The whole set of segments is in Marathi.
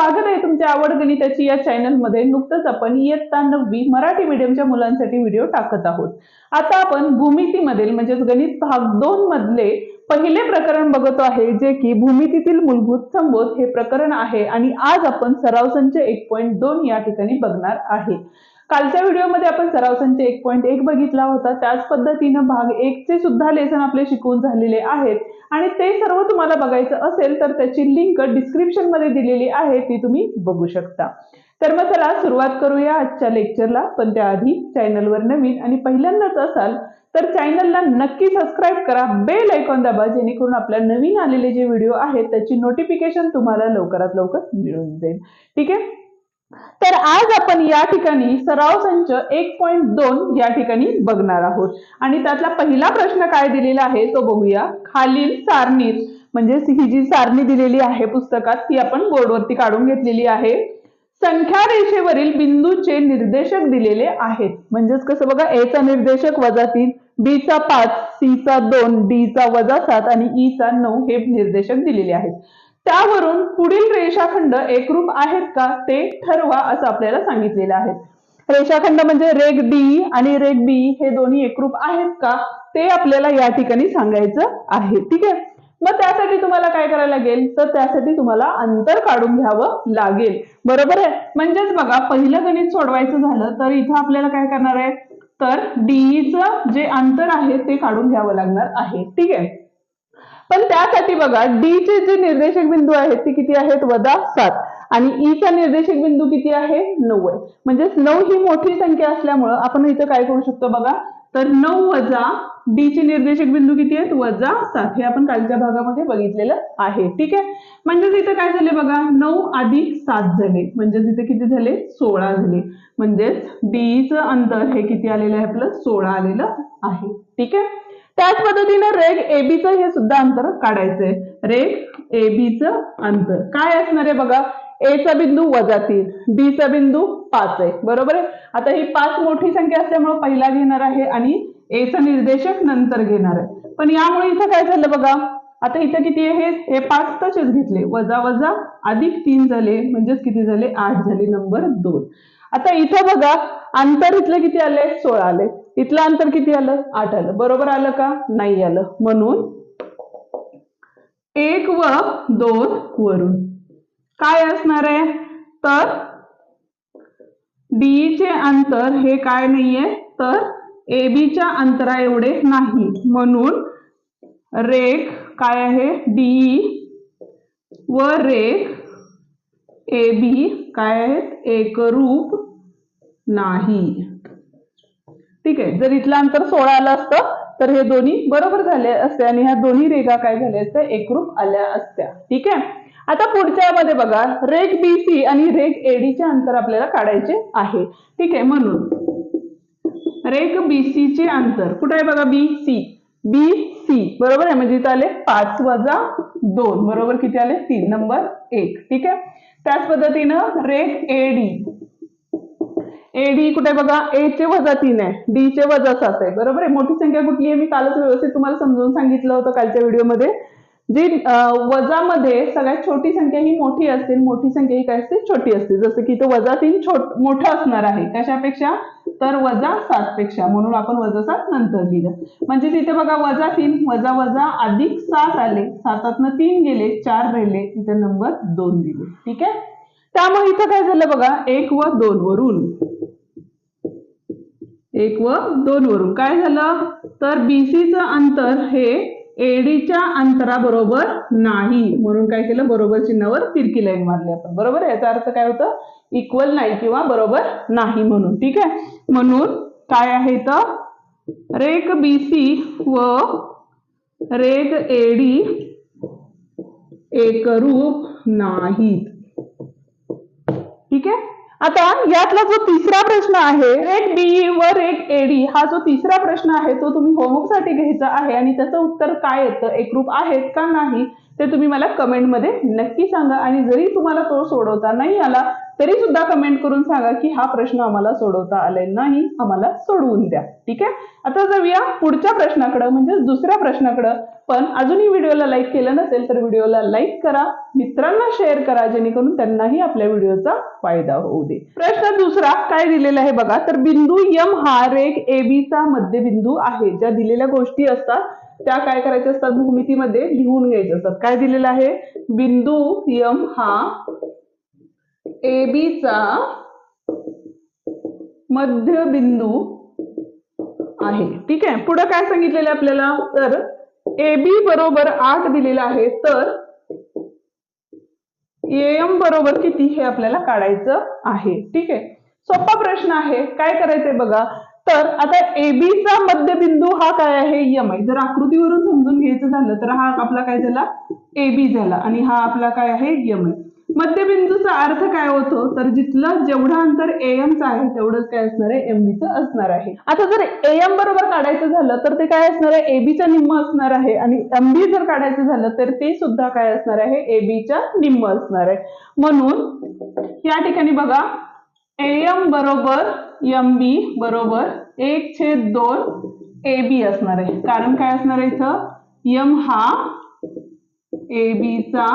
स्वागत आहे तुमच्या आवड गणिताची या चॅनलमध्ये नुकतंच आपण इयत्ता नववी मराठी मीडियमच्या मुलांसाठी व्हिडिओ टाकत आहोत. आता आपण भूमितीमधील म्हणजेच गणित भाग दोन मधले पहिले प्रकरण बघतो आहे जे की भूमितीतील मूलभूत संबोध हे प्रकरण आहे. आणि आज आपण सराव संच एक पॉईंट दोन या ठिकाणी बघणार आहे. कालच्या व्हिडिओमध्ये आपण सराव संच एक पॉईंट एक बघितला होता. त्याच पद्धतीनं भाग एकचे सुद्धा लेसन आपले शिकवून झालेले आहेत. आणि ते सर्व तुम्हाला बघायचं असेल तर त्याची लिंक डिस्क्रिप्शनमध्ये दिलेली आहे ती तुम्ही बघू शकता. तर मग चला सुरुवात करूया आजच्या लेक्चरला पण त्याआधी चॅनलवर नवीन आणि पहिल्यांदाच असाल तर चॅनलला नक्की सबस्क्राईब करा. बेल ऐकॉन दाबा जेणेकरून आपल्या नवीन आलेले जे व्हिडिओ आहेत त्याची नोटिफिकेशन तुम्हाला लवकरात लवकर मिळून जाईल. ठीक आहे? तर आज आपण या ठिकाणी सराव संच एक पॉईंट दोन या ठिकाणी बघणार आहोत. आणि त्यातला पहिला प्रश्न काय दिलेला आहे तो बघूया. खालील सारणीत म्हणजे ही जी सारणी दिलेली आहे पुस्तकात ती आपण बोर्डवरती काढून घेतलेली आहे. संख्या रेषेवरील बिंदूचे निर्देशक दिलेले आहेत. म्हणजेच कसं बघा ए चा निर्देशक वजा तीन बीचा पाच सी चा दोन डी चा वजा सात आणि ईचा चा नऊ हे निर्देशक दिलेले आहेत. त्यावरून पुढील रेषाखंड एकरूप आहेत का ते ठरवा असं आपल्याला सांगितलेलं आहे. रेषाखंड म्हणजे रेग डी आणि रेग बी हे दोन्ही एकरूप आहेत का ते आपल्याला या ठिकाणी सांगायचं आहे. ठीक आहे? मग त्यासाठी तुम्हाला काय करायला लागेल? तर त्यासाठी तुम्हाला अंतर काढून घ्यावं लागेल. बरोबर आहे? म्हणजेच बघा पहिलं गणित सोडवायचं झालं तर इथं आपल्याला काय करणार आहे? तर डीईचं जे अंतर आहे ते काढून घ्यावं लागणार आहे. ठीक आहे? पण त्यासाठी बघा डी चे जे निर्देशक बिंदू आहेत ते किती आहेत? वजा सात. आणि ई चा निर्देशक बिंदू किती आहे? नऊ आहे म्हणजेच नऊ ही मोठी संख्या असल्यामुळं आपण इथं काय करू शकतो बघा? तर नऊ वजा डी चे निर्देशक बिंदू किती आहेत? वजा सात. हे आपण कालच्या भागामध्ये बघितलेलं आहे. ठीक आहे? म्हणजेच इथं काय झाले बघा? नऊ अधिक सात झाले. म्हणजेच इथे किती झाले? सोळा झाले. म्हणजेच डीईचं अंतर हे किती आलेलं आहे? आपलं सोळा आलेलं आहे. ठीक आहे? त्याच पद्धतीने रेग एबीचं हे सुद्धा अंतर काढायचंय. रेग एबीचं अंतर. काय असणार आहे बघा? ए बिंदू वजा तीन बीचा बिंदू पाच आहे. बरोबर आहे? आता ही पाच मोठी संख्या असल्यामुळे पहिला घेणार आहे आणि ए निर्देशक नंतर घेणार आहे. पण यामुळे इथं काय झालं बघा? आता इथं किती आहे? हे पाच तसेच घेतले. वजा वजा अधिक तीन झाले म्हणजेच किती झाले? आठ झाले. नंबर दोन. आता इथं बघा अंतर इथलं किती आले सोळा आले इथलं अंतर किती आलं? आठ आलं. बरोबर आलं का? नाही आलं. म्हणून एक व दोन वरून. काय असणार आहे? तर डी चे अंतर हे काय नाहीये? तर ए बीच्या अंतरा एवढे नाही. म्हणून रेख काय आहे? डी व रेख ए बी काय आहेत? एकरूप नाही. ठीक आहे. जर इथलं अंतर सोळा आलं असतं तर हे दोन्ही बरोबर झाले असते आणि ह्या दोन्ही रेगा काय झाल्या असत्या एकरूप आल्या असत्या. ठीक आहे? आता पुढच्या मध्ये बघा. रेग बी सी आणि रेग एडीचे अंतर आपल्याला काढायचे आहे. ठीक आहे? म्हणून रेग बी सी चे अंतर. कुठे आहे बघा बी सी बी सी बरोबर आहे? म्हणजे इथं आले पाच वजा दोन. बरोबर किती आले? तीन. नंबर एक. ठीक आहे? त्याच पद्धतीनं रेग एडी एडी कुठे बघा? ए चे वजा तीन आहे. डी चे वजा सात आहे. बरोबर आहे? मोठी संख्या कुठली आहे? मी कालच व्यवस्थित तुम्हाला समजावून सांगितलं होतं कालच्या व्हिडिओमध्ये जी वजामध्ये सगळ्यात छोटी संख्या ही मोठी असते मोठी संख्या ही काय असते? छोटी असते. जसं की इथं वजा तीन छोट मोठं असणार आहे. कशापेक्षा? तर वजा सात पेक्षा. म्हणून आपण वजा सात नंतर लिहिलं. म्हणजे तिथे बघा वजा तीन वजा वजा अधिक सात आले. सातातनं तीन गेले चार राहिले. तिथे नंबर दोन दिले. ठीक आहे? त्यामुळे इथं काय झालं बघा एक व दोन वरून. एक व दोन वरून. काय झालं? तर बीसीचं अंतर हे एडीच्या अंतराबरोबर नाही. म्हणून काय केलं? बरोबर चिन्हावर तिरकी लाईन मारली आपण. बरोबर याचा अर्थ काय होतं? इक्वल नाही किंवा बरोबर नाही म्हणून. ठीक आहे? म्हणून काय आहे तर रेग बीसी व रेग एडी एकरूप नाहीत. ठीक आहे? आता यातला जो तिसरा प्रश्न आहे रेट बी व रेट एडी हा जो तिसरा प्रश्न आहे तो तुम्ही होमवर्कसाठी घ्यायचा आहे आणि त्याचं उत्तर काय येतं एकरूप आहेत का नाही ते तुम्ही मला कमेंटमध्ये नक्की सांगा. आणि जरी तुम्हाला तो सोडवता नाही आला तरी सुद्धा कमेंट करून सांगा की हा प्रश्न आम्हाला सोडवता आलाय नाही आम्हाला सोडवून द्या. ठीक आहे? आता जाऊया पुढच्या प्रश्नाकडे म्हणजे दुसऱ्या प्रश्नाकडे. पण अजूनही व्हिडिओला लाईक केलं नसेल तर व्हिडिओला लाईक करा. मित्रांना शेअर करा जेणेकरून त्यांनाही आपल्या व्हिडिओचा फायदा होऊ दे. प्रश्न दुसरा काय दिलेला आहे बघा? तर बिंदू यम हा रेख ए बी चा मध्यबिंदू आहे. ज्या दिलेल्या गोष्टी असतात त्या काय करायच्या असतात? भूमितीमध्ये लिहून घ्यायच्या असतात. काय दिलेलं आहे? बिंदू यम हा ए बीचा मध्यबिंदू आहे. ठीक आहे? पुढे काय सांगितलेलं आहे आपल्याला? तर ए बी बरोबर आठ दिलेलं आहे. तर एम बरोबर किती हे आपल्याला काढायचं आहे. ठीक आहे? सोपा प्रश्न आहे. काय करायचंय बघा? तर आता एबीचा चा मध्यबिंदू हा काय आहे? यम आहे. जर आकृतीवरून समजून घ्यायचं झालं तर हा आपला काय झाला? एबी झाला. आणि हा आपला काय आहे? यम आहे. मध्यबिंदूचा अर्थ काय होतो? तर जिथलं जेवढं अंतर एमचं आहे तेवढंच काय असणार आहे? एमबीचं असणार आहे. आता जर एम बरोबर काढायचं झालं तर ते काय असणार आहे? AB निम्म असणार आहे. आणि एमबी जर काढायचं झालं तर ते सुद्धा काय असणार आहे? एबीच्या निम्म असणार आहे. म्हणून या ठिकाणी बघा एम बरोबर एमबी बरोबर एक छेद दोन एबी असणार आहे. कारण काय असणार आहे इथं? एम हा AB चा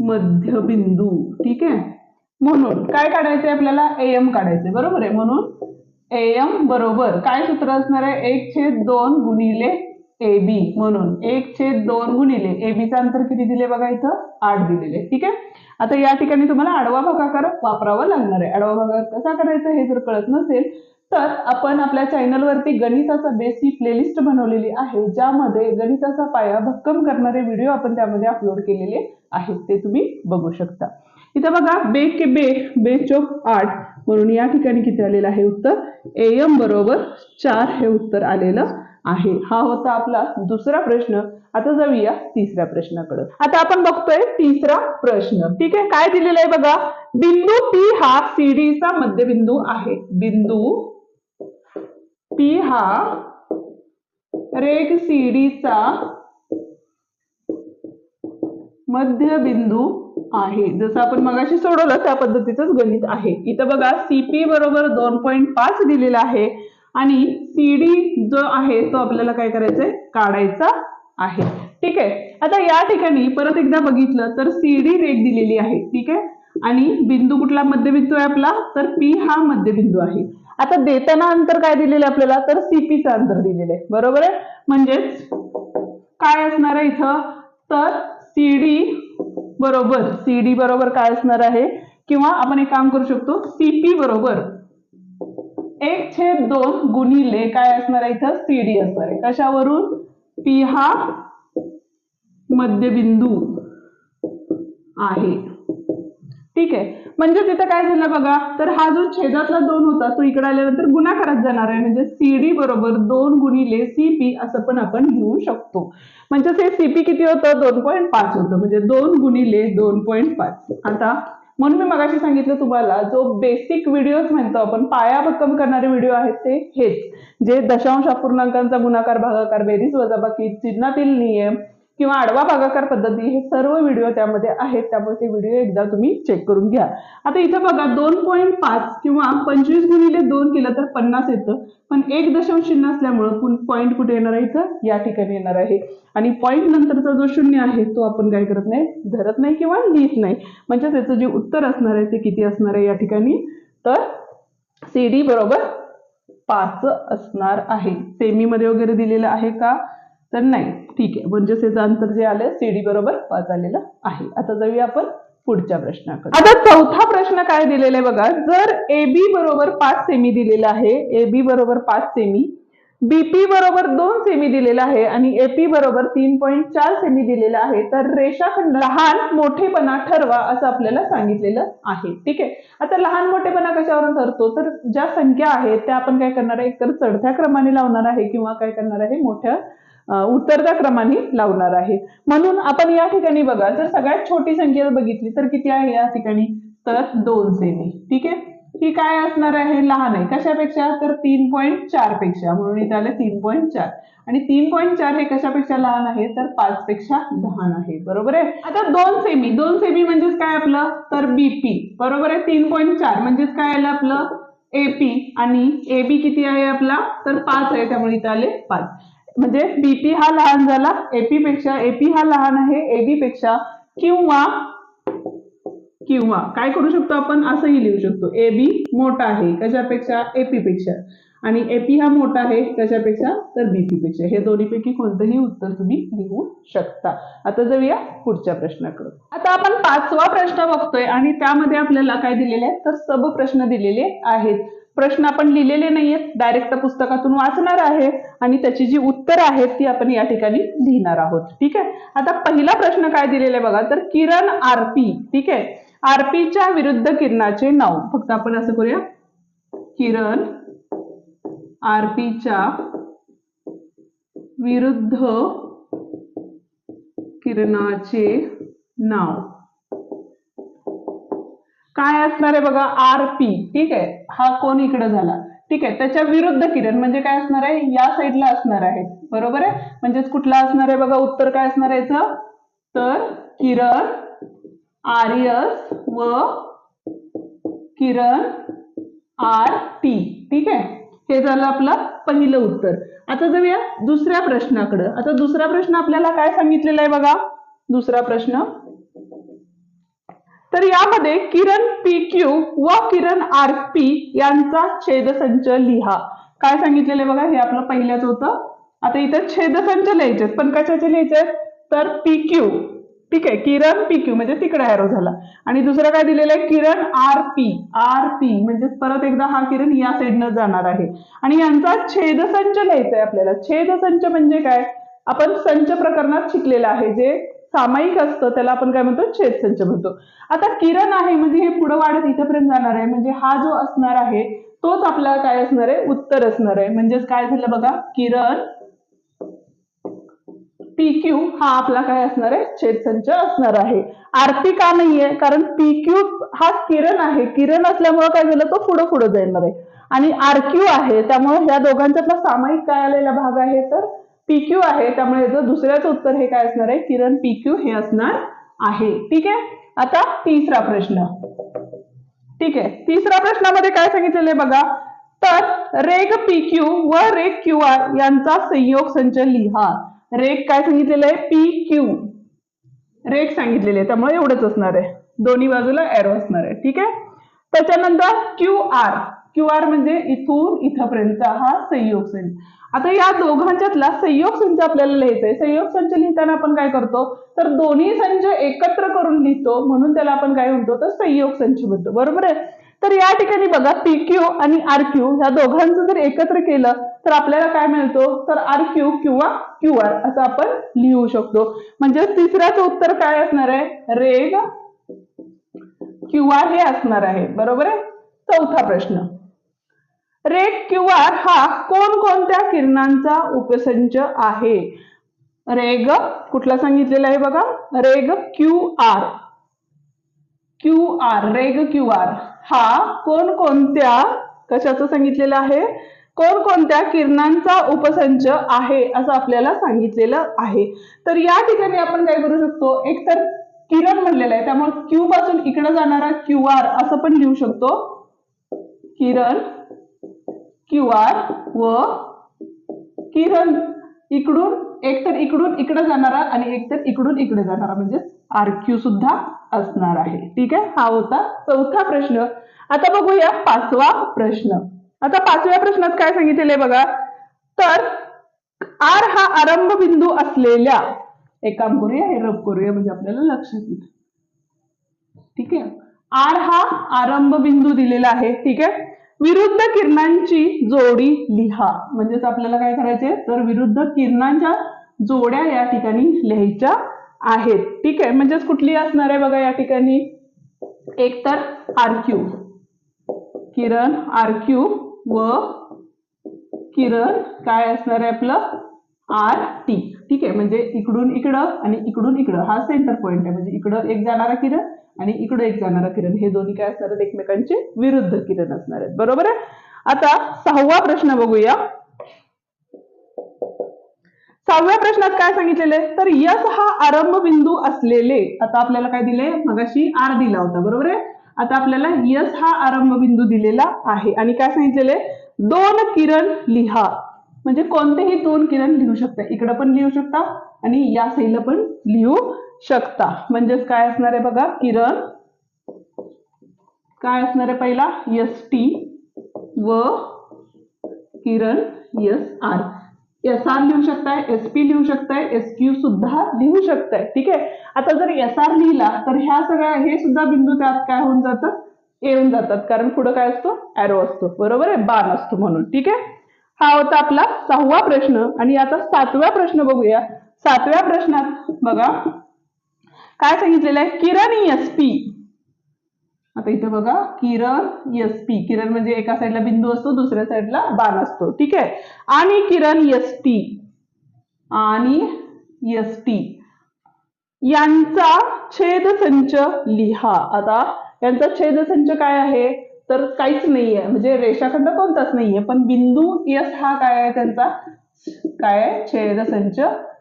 मध्यबिंदू. ठीक आहे? म्हणून काय काढायचंय आपल्याला? एम काढायचंय. बरोबर आहे? म्हणून एम बरोबर. काय सूत्र असणार आहे? एक छेद दोन गुणिले ए बी म्हणून एक छेद दोन गुणिले ए बीचं अंतर किती दिले बघा इथं? आठ दिलेले. ठीक आहे? आता या ठिकाणी तुम्हाला आडवा भागाकार वापरावा लागणार आहे. आडवा भागाकार कसा करायचा हे जर कळत नसेल तर आपण आपल्या चॅनलवरती गणिताचा बेस ही प्लेलिस्ट बनवलेली आहे ज्यामध्ये गणिताचा पाया भक्कम करणारे व्हिडिओ आपण त्यामध्ये अपलोड केलेले आहेत ते तुम्ही बघू शकता. इथं बघा बे के बे बे चौक आठ म्हणून या ठिकाणी किती आलेलं आहे उत्तर? एम बरोबर चार हे उत्तर आलेलं आहे. हा होता आपला दुसरा प्रश्न. आता जाऊया तिसऱ्या प्रश्नाकडे. आता आपण बघतोय तिसरा प्रश्न. ठीक आहे काय दिलेलं आहे बघा? बिंदू पी हा सीडीचा मध्यबिंदू आहे. बिंदू पी हा रेख सीडीचा मध्यबिंदू आहे. जसं आपण मगाशी सोडवलं त्या पद्धतीचंच गणित आहे. इथं बघा सीपी बरोबर दोन पॉईंट पाच दिलेला आहे आणि सीडी जो आहे तो आपल्याला काय करायचंय? काढायचा आहे. ठीक आहे? आता या ठिकाणी परत एकदा बघितलं तर सीडी रेग दिलेली आहे. ठीक आहे? आणि बिंदू कुठला मध्यबिंदू आहे आपला? तर पी हा मध्यबिंदू आहे. आता देताना अंतर काय दिलेलं आहे आपल्याला? तर सीपीचं अंतर दिलेलं आहे. बरोबर आहे? म्हणजेच काय असणार आहे इथं? तर सीडी बरोबर सीडी बरोबर काय असणार आहे? किंवा आपण एक काम करू शकतो सीपी बरोबर एक छेद दोन गुणिले काय असणार आहे इथं? सीडी असणार आहे. कशावरून? पी हा मध्यबिंदू आहे. ठीक आहे. म्हणजे तिथं काय झालं बघा तर हा जो छेदातला दोन होता तो इकडे आल्यानंतर गुणाकारात जाणार आहे. म्हणजे सीडी बरोबर दोन गुणिले सीपी असं पण आपण लिहू शकतो. म्हणजे ते सीपी किती होतं? दोन पॉईंट पाच होतं. म्हणजे दोन गुणिले दोन पॉईंट पाच. आता म्हणून मी मगाशी सांगितलं तुम्हाला जो बेसिक व्हिडिओज म्हणतो आपण पाया भक्कम करणारे व्हिडिओ आहेत ते हेच. जे दशांश अपूर्णांकांचा गुणाकार भागाकार बेरीज वजाबाकी चिन्हातील नियम किंवा आडवा भागाकार पद्धती हे सर्व व्हिडिओ त्यामध्ये आहेत. त्यामुळे ते व्हिडिओ एकदा तुम्ही चेक करून घ्या. आता इथं बघा दोन पॉईंट पाच किंवा पंचवीस गुणिले दोन केलं तर पन्नास येतं. पण एक दशांश चिन्ह असल्यामुळं पॉईंट कुठे येणार आहे इथं? या ठिकाणी येणार आहे. आणि पॉईंट नंतरचा जो शून्य आहे तो आपण काय करत नाही? धरत नाही किंवा लिहित नाही. म्हणजे त्याचं जे उत्तर असणार आहे ते किती असणार आहे या ठिकाणी? तर सी डी बरोबर पाच असणार आहे. सेमीमध्ये वगैरे दिलेलं आहे का? तर नाही ठीक आहे. म्हणजे त्याचं अंतर जे आलं सीडी बरोबर पाच आलेलं आहे. आता जाऊया आपण पुढच्या प्रश्नाकडे. आता चौथा प्रश्न काय दिलेला आहे बघा. जर ए बी बरोबर पाच सेमी दिलेला आहे ए बी बरोबर पाच सेमी बीपी बरोबर दोन सेमी दिलेला आहे आणि एपी बरोबर तीन पॉईंट चार सेमी दिलेला आहे तर रेषाखंड लहान मोठेपणा ठरवा असं आपल्याला सांगितलेलं आहे. ठीक आहे? आता लहान मोठेपणा कशावरून ठरतो? तर ज्या संख्या आहेत त्या आपण काय करणार आहे? एकतर चढत्या क्रमाने लावणार आहे किंवा काय करणार आहे? मोठ्या उतरत्या क्रमाने लावणार आहे. म्हणून आपण या ठिकाणी बघा जर सगळ्यात छोटी संख्या बघितली तर किती आहे या ठिकाणी? तर दोन सेमी. ठीक आहे? ही काय असणार आहे? लहान आहे. कशापेक्षा? तर तीन पॉईंट चारपेक्षा. म्हणून इथे आले तीन पॉईंट चार. आणि तीन पॉईंट चार हे कशापेक्षा लहान आहे? तर पाच पेक्षा लहान आहे. बरोबर आहे? आता दोन सेमी. दोन सेमी म्हणजेच काय आपलं? तर बीपी बरोबर आहे? तीन पॉईंट चार म्हणजेच काय आलं आपलं? एपी आणि एबी किती आहे आपला? तर पाच आहे. त्यामुळे इथे आले पाच. म्हणजे बीपी हा लहान झाला एपी पेक्षा एपी हा लहान आहे एबी पेक्षा किंवा किंवा काय करू शकतो आपण? असंही लिहू शकतो. एबी मोठा आहे कशापेक्षा? एपी पेक्षा. आणि एपी हा मोठा आहे कशापेक्षा? तर बीपी पेक्षा. हे दोन्हीपैकी कोणतंही उत्तर तुम्ही लिहू शकता. आता जाऊया पुढच्या प्रश्नाकडे. आता आपण पाचवा प्रश्न बघतोय आणि त्यामध्ये आपल्याला काय दिलेले आहे? तर सब प्रश्न दिलेले आहेत. प्रश्न आपण लिहिलेले नाहीयेत. डायरेक्ट पुस्तकातून वाचणार आहे आणि त्याची जी उत्तरं आहेत ती आपण या ठिकाणी लिहिणार आहोत. ठीक आहे? आता पहिला प्रश्न काय दिलेला आहे बघा? तर किरण आरपी ठीक आहे? आरपीच्या विरुद्ध किरणाचे नाव. फक्त आपण असं करूया. किरण आरपीच्या विरुद्ध किरणाचे नाव. काय असणार आहे बघा? आर पी ठीक आहे? हा कोण इकडे झाला? ठीक आहे त्याच्या विरुद्ध किरण म्हणजे काय असणार आहे? या साईडला असणार आहे. बरोबर आहे? म्हणजेच कुठला असणार आहे बघा? उत्तर काय असणार आहे याचं? तर किरण आर्यस व किरण आर टी ठीक आहे? हे झालं आपलं पहिलं उत्तर. आता जाऊया दुसऱ्या प्रश्नाकडं. आता दुसरा प्रश्न आपल्याला काय सांगितलेला आहे बघा? दुसरा प्रश्न. तर यामध्ये किरण पी क्यू व किरण आर पी यांचा छेदसंच लिहा. काय सांगितलेलं बघा? हे आपलं पहिल्याच होतं. आता इथं छेदसंच लिहायचे पण कशाचे लिहायचे आहेत? तर पी क्यू. ठीक आहे. किरण पी क्यू म्हणजे तिकडे अॅरो झाला. आणि दुसरं काय दिलेलं आहे? किरण आर पी. आर पी म्हणजे परत एकदा हा किरण या साईडनं जाणार आहे. आणि यांचा छेदसंच लिहायचा आहे आपल्याला. छेदसंच म्हणजे काय? आपण संच प्रकरणात शिकलेलं आहे जे सामायिक असतं त्याला आपण काय म्हणतो? छेदसंच म्हणतो. आता किरण आहे म्हणजे हे पुढे वाढत इथपर्यंत जाणार आहे. म्हणजे हा जो असणार आहे तोच आपला काय असणार आहे? उत्तर असणार आहे. म्हणजेच काय झालं बघा? किरण पी क्यू हा आपला काय असणार आहे? छेदसंच असणार आहे. आरती का नाहीये? कारण पी क्यू हा किरण आहे. किरण असल्यामुळे काय झालं? तो पुढे पुढे जाणार आहे. आणि आर क्यू आहे. त्यामुळे या दोघांच्यातला सामायिक काय आलेला भाग आहे तर पी क्यू आहे त्यामुळे याचं दुसऱ्याचं उत्तर हे काय असणार आहे? किरण पी क्यू हे असणार आहे. ठीक आहे? आता तिसरा प्रश्न. ठीक आहे? तिसऱ्या प्रश्नामध्ये काय सांगितलेलं आहे बघा? तर रेग पी क्यू व रेग क्यू आर यांचा संयोग संच लिहा. रेग काय सांगितलेलं आहे? पी क्यू रेग सांगितलेले आहे. त्यामुळे एवढंच असणार आहे. दोन्ही बाजूला एरो असणार आहे. ठीक आहे? त्याच्यानंतर क्यू आर क्यू आर म्हणजे इथून इथपर्यंत हा संयोग संच. आता या दोघांच्यातला संयोग संच आपल्याला लिहायचा आहे संयोग संच लिहिताना आपण काय करतो? तर दोन्ही संच एकत्र करून लिहितो म्हणून त्याला आपण काय म्हणतो? तर संयोग संच म्हणतो. बरोबर आहे? तर या ठिकाणी बघा पी क्यू आणि आर क्यू ह्या दोघांचं जर एकत्र केलं तर आपल्याला काय मिळतो? तर आर क्यू किंवा क्यू आर असं आपण लिहू शकतो. म्हणजे तिसऱ्याचं उत्तर काय असणार आहे? रेग क्यू आर हे असणार आहे. बरोबर आहे? चौथा प्रश्न. रेग क्यू आर हा कोणकोणत्या किरणांचा उपसंच आहे? रेग कुठला सांगितलेला आहे बघा? रेग क्यू आर. क्यू आर रेग क्यू आर. हा कोणकोणत्या कशाचं सांगितलेलं आहे? कोणकोणत्या किरणांचा उपसंच आहे असं आपल्याला सांगितलेलं आहे. तर या ठिकाणी आपण काय करू शकतो? एकतर किरण म्हणलेलं आहे त्यामुळे क्यू पासून इकडे जाणारा क्यू आर असं पण लिहू शकतो. किरण क्यू आर व किरण. इकडून एकतर इकडून इकडे जाणारा आणि एकतर इकडून इकडे जाणारा. म्हणजे आर क्यू सुद्धा असणार आहे. ठीक आहे? हा होता चौथा प्रश्न. आता बघूया पाचवा प्रश्न. आता पाचव्या प्रश्नात काय सांगितलेलं आहे बघा. तर आर हा आरंभ बिंदू असलेल्या एक काम करूया हे रब करूया म्हणजे आपल्याला लक्षात येईल. ठीक आहे? आर हा आरंभ बिंदू दिलेला आहे. ठीक आहे? विरुद्ध किरणांची जोडी लिहा. म्हणजेच आपल्याला काय करायचे तर विरुद्ध किरणांच्या जोड्या या ठिकाणी लिहायच्या आहेत. ठीक आहे? म्हणजेच कुठली असणार आहे बघा या ठिकाणी? एक तर आरक्यू किरण आरक्यू व किरण काय असणार आहे आपलं? आर टी ठीक आहे? म्हणजे इकडून इकडं आणि इकडून इकडं. हा सेंटर पॉइंट आहे. म्हणजे इकडं एक जाणारा किरण आणि इकडं एक जाणारा किरण. हे दोन्ही काय असणार आहेत एकमेकांचे विरुद्ध किरण असणार आहेत. बरोबर आहे? आता सहावा प्रश्न बघूया. सहाव्या प्रश्नात काय सांगितलेले तर यस हा आरंभ बिंदू असलेले. आता आपल्याला काय दिले मगाशी आर दिला होता. बरोबर आहे? आता आपल्याला यस हा आरंभ बिंदू दिलेला आहे. आणि काय सांगितलेले दोन किरण लिहा. म्हणजे कोणतेही दोन किरण लिहू शकता. इकडं पण लिहू शकता आणि या सैल पण लिहू शकता. म्हणजेच काय असणार आहे बघा? किरण. काय असणार आहे पहिला? एस टी व किरण एस आर एस आर लिहू शकताय एस पी लिहू शकताय एस क्यू सुद्धा लिहू शकताय. ठीक आहे? आता जर एस आर लिहिला तर ह्या सगळ्या हे सुद्धा बिंदू त्यात काय होऊन जातात? येऊन जातात. कारण पुढे काय असतो? ॲरो असतो. बरोबर आहे? बाण असतो म्हणून. ठीक आहे? हा होता आपला सहावा प्रश्न. आणि आता सातव्या प्रश्न बघूया. सातव्या प्रश्नात बघा. काय सांगितलेलं आहे? किरण एस पी. आता इथे बघा किरण एस पी. किरण म्हणजे एका साईडला बिंदू असतो दुसऱ्या साईडला बाण असतो. ठीक आहे? आणि किरण एस टी आणि एस टी यांचा छेदसंच लिहा. आता यांचा छेदसंच काय आहे? तर काहीच नाहीये. म्हणजे रेषाखंड कोणताच नाहीये. पण बिंदू यस हा काय आहे त्यांचा? काय छेदसंच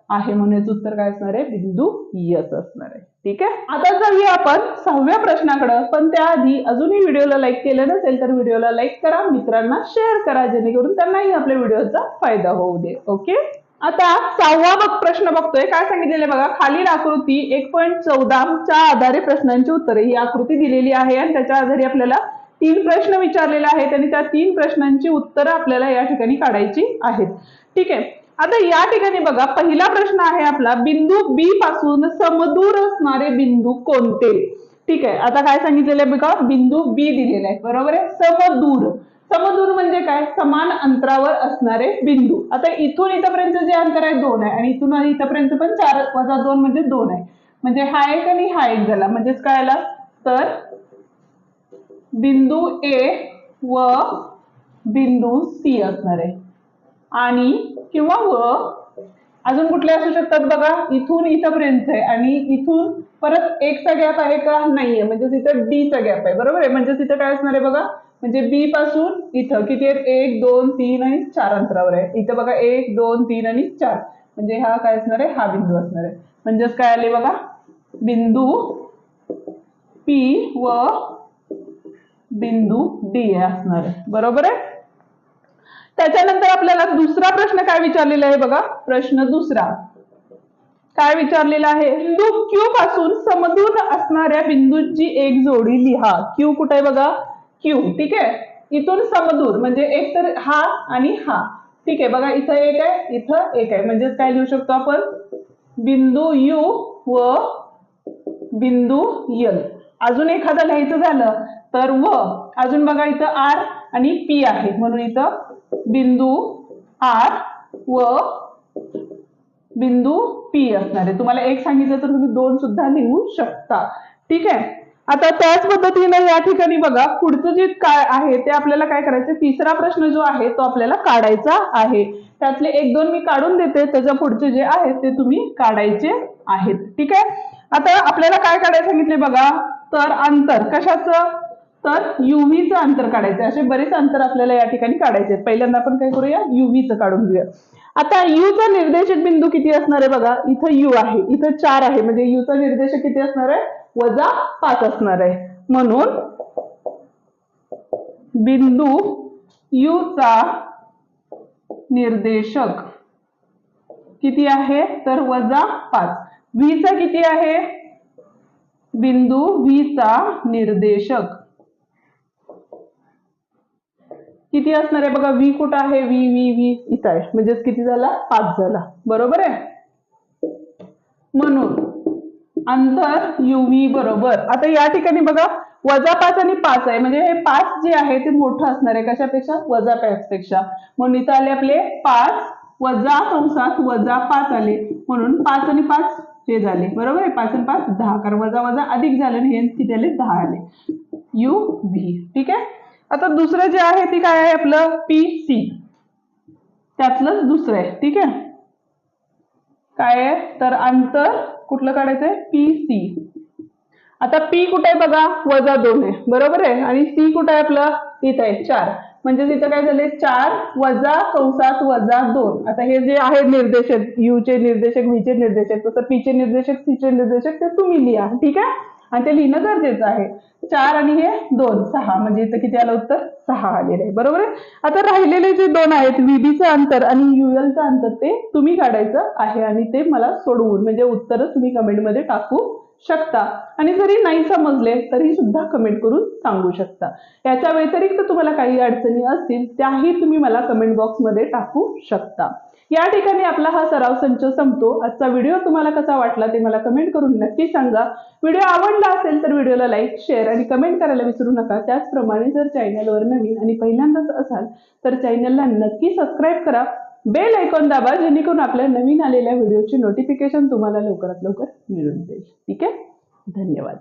आहे म्हणून याचं उत्तर काय असणार आहे? बिंदू e यस असणार आहे. ठीक आहे? आता जाऊया आपण सहाव्या प्रश्नाकडे. पण त्याआधी अजूनही व्हिडिओला लाईक केलं नसेल तर व्हिडिओला लाईक करा. मित्रांना शेअर करा जेणेकरून त्यांनाही आपल्या व्हिडिओचा फायदा होऊ दे. ओके आता सहावा बघ प्रश्न बघतोय. काय सांगितलेलं बघा? खालील आकृती एक पॉईंट चौदाच्या आधारे प्रश्नांची उत्तरे. ही आकृती दिलेली आहे आणि त्याच्या आधारे आपल्याला तीन प्रश्न विचारलेले आहेत आणि त्या तीन प्रश्नांची उत्तरं आपल्याला या ठिकाणी काढायची आहेत. ठीक आहे? आता या ठिकाणी बघा पहिला प्रश्न आहे आपला बिंदू बी पासून समदूर असणारे बिंदू कोणते? ठीक आहे आता काय सांगितलेलं आहे बघा बिंदू बी दिलेला आहे बरोबर आहे? समदूर. समदूर म्हणजे काय? समान अंतरावर असणारे बिंदू. आता इथून इथपर्यंत जे अंतर आहे दोन आहे. आणि इथून इथपर्यंत पण चार वजा दोन म्हणजे दोन आहे. म्हणजे हा एक आणि हा एक झाला. म्हणजेच काय आला? तर बिंदू ए व बिंदू सी असणार आहे. आणि किंवा व. अजून कुठले असू शकतात बघा? इथून इथपर्यंत आहे. आणि इथून परत एकचा गॅप आहे का? नाहीये. म्हणजे तिथं डीचा गॅप आहे. बरोबर आहे? म्हणजे तिथं काय असणार आहे बघा? म्हणजे बी पासून इथं. किती आहेत? एक दोन तीन आणि चार अंतरावर आहे. इथं बघा एक दोन तीन आणि चार. म्हणजे हा काय असणार आहे? हा बिंदू असणार आहे. म्हणजेच काय आले बघा? बिंदू पी व बिंदू डी असणार आहे. बरोबर आहे? त्याच्यानंतर आपल्याला दुसरा प्रश्न काय विचारलेला आहे बघा. प्रश्न दुसरा. काय विचारलेला आहे? बिंदू क्यू पासून समदूर असणाऱ्या बिंदूंची एक जोडी लिहा. क्यू कुठे आहे बघा? क्यू ठीक आहे? इथून समदूर म्हणजे एक तर हा आणि हा. ठीक आहे बघा इथं एक आहे इथं एक आहे. म्हणजेच काय लिहू शकतो आपण? बिंदू यू व बिंदू यल अजून एखादं लिहायचं झालं तर व. अजून बघा इथं आर आणि पी आहे. म्हणून इथं बिंदू आर व बिंदू पी असणार आहे. तुम्हाला एक सांगितलं तर तुम्ही दोन सुद्धा लिहू शकता. ठीक आहे? आता त्याच पद्धतीने या ठिकाणी बघा पुढचं जे काय आहे ते आपल्याला काय करायचं तिसरा प्रश्न जो आहे तो आपल्याला काढायचा आहे. त्यातले एक दोन मी काढून देते. त्याच्या पुढचे जे आहेत ते तुम्ही काढायचे आहेत. ठीक आहे? आता आपल्याला काय काढायला सांगितले बघा? तर अंतर. कशाचं? तर युव्हीचं अंतर काढायचं असे बरेच अंतर आपल्याला या ठिकाणी काढायचे आहेत. पहिल्यांदा आपण काय करूया? युव्हीचं काढून घेऊया. आता चा निर्देशक बिंदू किती असणार आहे बघा? इथं यू आहे. इथं चार आहे. म्हणजे चा निर्देशक किती असणार आहे? वजा पाच असणार आहे. म्हणून बिंदू चा निर्देशक किती आहे? तर वजा पाच. व्हीचा किती आहे? बिंदू चा निर्देशक. किती असणार आहे बघा? व्ही कुठं आहे? व्ही व्ही व्ही इथं आहे. म्हणजेच किती झाला? पाच झाला. बरोबर आहे? म्हणून अंतर युव्ही बरोबर. आता या ठिकाणी बघा वजा पाच आणि पाच आहे. म्हणजे हे पाच जे आहे ते मोठं असणार आहे. कशापेक्षा? वजा पाच पेक्षा म्हणून इथं आले आपले पाच वजा कंसात वजा पाच आले. म्हणून पाच आणि पाच हे झाले. बरोबर आहे? पाच आणि पाच दहा. कारण वजा वजा अधिक झाले आणि हे किती आले? दहा आले. यू व्ही ठीक आहे? आता दुसरं जे आहे ते काय आहे आपलं? पी सी त्यातलंच दुसरं आहे ठीक आहे? काय आहे? तर अंतर कुठलं काढायचंय? पी सी आता पी कुठे आहे बघा? वजा दोन आहे बरोबर आहे? आणि सी कुठे आहे आपलं? इथं आहे चार. म्हणजे तिथं काय झाले चार वजा कंसात वजा दोन. आता हे जे आहे निर्देशक यू चे निर्देशक V चे निर्देशक तसं P चे निर्देशक सीचे चे निर्देशक ते तुम्ही लिहा ठीक आहे? आणि ते लिहिणं गरजेचं आहे. चार आणि हे दोन सहा. म्हणजे इथं किती आलं उत्तर? सहा आलेलं आहे. बरोबर आहे? आता राहिलेले जे दोन आहेत व्हीबीचं अंतर आणि युएलचं अंतर ते तुम्ही काढायचं आहे आणि ते मला सोडवून म्हणजे उत्तर तुम्ही कमेंटमध्ये टाकू शकता. आणि जरी नाही समजले तरी सुद्धा कमेंट करून सांगू शकता. याच्या व्यतिरिक्त तुम्हाला काही अडचणी असतील त्याही तुम्ही मला कमेंट बॉक्समध्ये टाकू शकता. या ठिकाणी आपला हा सराव संच संपतो. आजचा व्हिडिओ तुम्हाला कसा वाटला ते मला कमेंट करून नक्की सांगा. व्हिडिओ आवडला असेल तर व्हिडिओला लाईक शेअर आणि कमेंट करायला विसरू नका. त्याचप्रमाणे जर चॅनलवर नवीन आणि पहिल्यांदाच असाल तर चॅनलला नक्की सबस्क्राईब करा. बेल ऐकून दाबा जेणेकरून आपल्या नवीन आलेल्या व्हिडिओची नोटिफिकेशन तुम्हाला लवकरात लवकर मिळून जाईल. ठीक आहे? धन्यवाद.